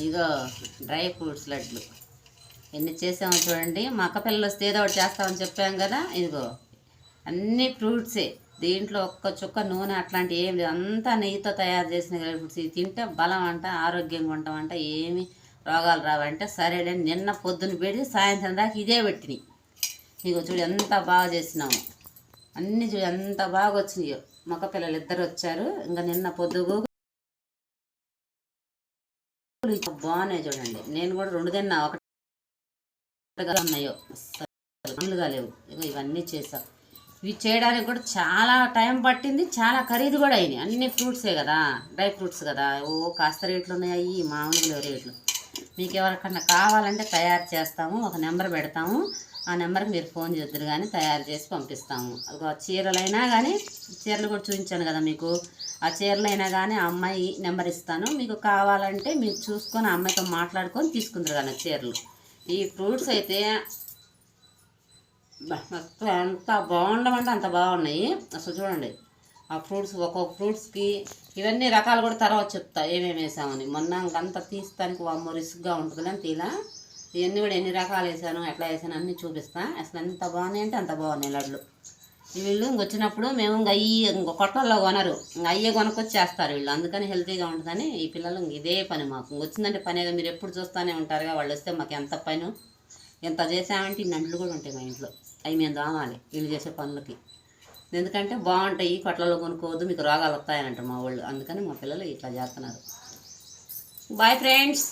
ఇగో dry fruits లడ్లు. ఎన్ని చేసామో చూడండి. మా అక్క పిల్లలు వస్తే ఏదో ఒకటి చేస్తామని చెప్పాం కదా. ఇదిగో అన్ని ఫ్రూట్సే. దీంట్లో ఒక్క చుక్క నూనె అట్లాంటి ఏం లేదు. అంతా నెయ్యితో తయారు చేసిన డ్రై ఫ్రూట్స్. ఇవి తింటే బలం అంట ఆరోగ్యంగా ఉంటామంట ఏమి రోగాలు రావంటే సరేలే నిన్న పొద్దున్న పెడితే సాయంత్రం దాకా ఇదే పెట్టినాయి. ఇగో చూడు ఎంత బాగా చేసినాము. అన్నీ చూడు ఎంత బాగా వచ్చినాయో. మగ పిల్లలు ఇద్దరు వచ్చారు. ఇంకా నిన్న పొద్దుగు బాగున్నాయి చూడండి. నేను కూడా రెండు తిన్నా ఒకటిగా ఉన్నాయో అసలుగా లేవు ఇవన్నీ చేసా. ఇవి చేయడానికి కూడా చాలా టైం పట్టింది చాలా ఖరీదు కూడా అయినాయి. అన్ని ఫ్రూట్సే కదా డ్రై ఫ్రూట్స్ కదా. ఓ కాస్త రేట్లు ఉన్నాయి మామూలుగా లేవు రేట్లు. మీకు ఎవరికన్నా కావాలంటే తయారు చేస్తాము ఒక నెంబర్ పెడతాము. ఆ నెంబర్కి మీరు ఫోన్ చేద్దరు కానీ తయారు చేసి పంపిస్తాము. అదిగో చీరలైనా కానీ చీరలు కూడా చూపించాను కదా మీకు. ఆ చీరలైనా కానీ ఆ అమ్మాయి నెంబర్ ఇస్తాను. మీకు కావాలంటే మీరు చూసుకొని ఆ అమ్మాయితో మాట్లాడుకొని తీసుకుందరు కానీ చీరలు. ఈ ఫ్రూట్స్ అయితే మొత్తం ఎంత బాగుండమంటే అంత బాగున్నాయి. అసలు చూడండి ఆ ఫ్రూట్స్ ఒక్కొక్క ఫ్రూట్స్కి ఇవన్నీ రకాలు కూడా తర్వాత చెప్తా. ఏమేమి వేసామని. మొన్న అంతా తీస్తానికి అమ్మ రిస్క్గా ఉంటుంది తీలా ఇవన్నీ కూడా ఎన్ని రకాలు వేసాను ఎట్లా వేసాను అన్నీ చూపిస్తా. అసలు ఎంత బాగున్నాయి అంటే అంత బాగున్నాయి లడ్లు. వీళ్ళు ఇంక వచ్చినప్పుడు మేము ఇంక అయ్యి ఇంకో కొట్టల్లో కొనరు. ఇంక అయ్యే కొనుక్కొచ్చి చేస్తారు వీళ్ళు. అందుకని హెల్తీగా ఉంటుందని ఈ పిల్లలు ఇంక ఇదే పని మాకు. ఇంక వచ్చిందంటే పనేగా మీరు ఎప్పుడు చూస్తూనే ఉంటారుగా. వాళ్ళు వస్తే మాకు ఎంత పని ఎంత చేసామంటే ఇన్ని అంట్లు కూడా ఉంటాయి మా ఇంట్లో. అవి మేము దామాలి వీళ్ళు చేసే పనులకి. ఎందుకంటే బాగుంటాయి కొట్లలో కొనుక్కోవద్దు మీకు రోగాలు వస్తాయని అంటారు మా వాళ్ళు. అందుకని మా పిల్లలు ఇట్లా చేస్తున్నారు. Bye friends